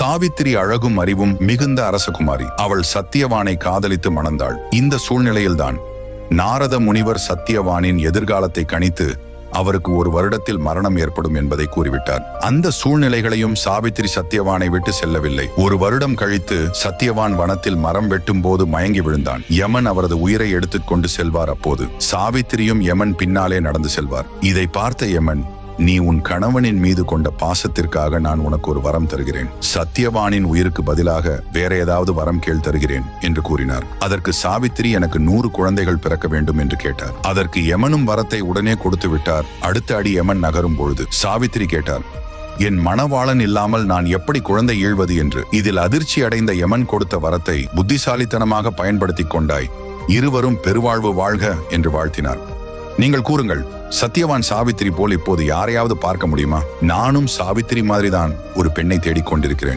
சாவித்திரி அழகும் அறிவும் மிகுந்த அரசகுமாரி. அவள் சத்தியவானை காதலித்து மணந்தாள். இந்த சூழ்நிலையில்தான் நாரத முனிவர் சத்தியவானின் எதிர்காலத்தை கணித்து அவருக்கு ஒரு வருடத்தில் மரணம் ஏற்படும் என்பதை கூறிவிட்டார். அந்த சூழ்நிலைகளையும் சாவித்திரி சத்தியவானை விட்டு செல்லவில்லை. ஒரு வருடம் கழித்து சத்தியவான் வனத்தில் மரம் வெட்டும் போது மயங்கி விழுந்தான். யமன் அவரது உயிரை எடுத்துக்கொண்டு செல்வார் அப்போது. சாவித்திரியும் யமன் பின்னாலே நடந்து செல்வார். இதை பார்த்த யமன் நீ உன் கணவனின் மீது கொண்ட பாசத்திற்காக நான் உனக்கு ஒரு வரம் தருகிறேன். சத்தியவானின் உயிருக்கு பதிலாக வேற ஏதாவது வரம் கேள் தருகிறேன் என்று கூறினார். அதற்கு சாவித்திரி எனக்கு நூறு குழந்தைகள் பிறக்க வேண்டும் என்று கேட்டார். அதற்கு யமனும் வரத்தை உடனே கொடுத்து விட்டார். அடுத்த அடி யமன் நகரும் பொழுது சாவித்திரி கேட்டார் என் மணவாளன் இல்லாமல் நான் எப்படி குழந்தை ஈழ்வது என்று? இதில் அதிர்ச்சி அடைந்த யமன் கொடுத்த வரத்தை புத்திசாலித்தனமாக பயன்படுத்திக் கொண்டாய். இருவரும் பெருவாழ்வு வாழ்க என்று வாழ்த்தினார். நீங்கள் கூறுங்கள் சத்தியவான் சாவித்திரி போல் இப்போது யாரையாவது பார்க்க முடியுமா? நானும் சாவித்திரி மாதிரிதான் ஒரு பெண்ணை தேடிக்கொண்டிருக்கிறேன்.